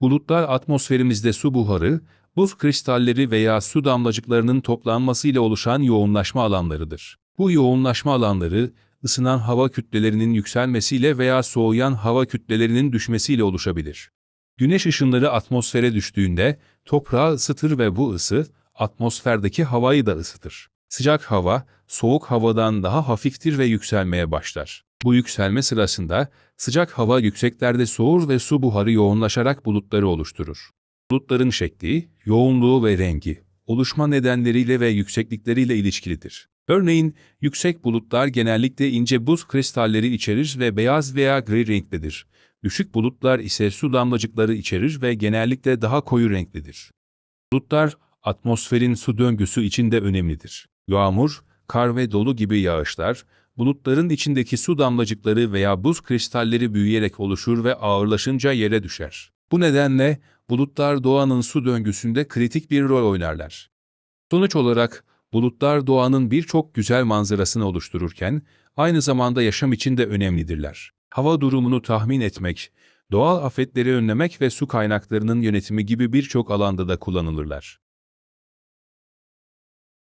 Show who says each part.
Speaker 1: Bulutlar atmosferimizde su buharı, buz kristalleri veya su damlacıklarının toplanmasıyla oluşan yoğunlaşma alanlarıdır. Bu yoğunlaşma alanları, ısınan hava kütlelerinin yükselmesiyle veya soğuyan hava kütlelerinin düşmesiyle oluşabilir. Güneş ışınları atmosfere düştüğünde toprağı ısıtır ve bu ısı atmosferdeki havayı da ısıtır. Sıcak hava, soğuk havadan daha hafiftir ve yükselmeye başlar. Bu yükselme sırasında sıcak hava yükseklerde soğur ve su buharı yoğunlaşarak bulutları oluşturur. Bulutların şekli, yoğunluğu ve rengi, oluşma nedenleriyle ve yükseklikleriyle ilişkilidir. Örneğin, yüksek bulutlar genellikle ince buz kristalleri içerir ve beyaz veya gri renklidir. Düşük bulutlar ise su damlacıkları içerir ve genellikle daha koyu renklidir. Bulutlar, atmosferin su döngüsü içinde önemlidir. Yağmur, kar ve dolu gibi yağışlar, bulutların içindeki su damlacıkları veya buz kristalleri büyüyerek oluşur ve ağırlaşınca yere düşer. Bu nedenle bulutlar doğanın su döngüsünde kritik bir rol oynarlar. Sonuç olarak bulutlar doğanın birçok güzel manzarasını oluştururken aynı zamanda yaşam için de önemlidirler. Hava durumunu tahmin etmek, doğal afetleri önlemek ve su kaynaklarının yönetimi gibi birçok alanda da kullanılırlar.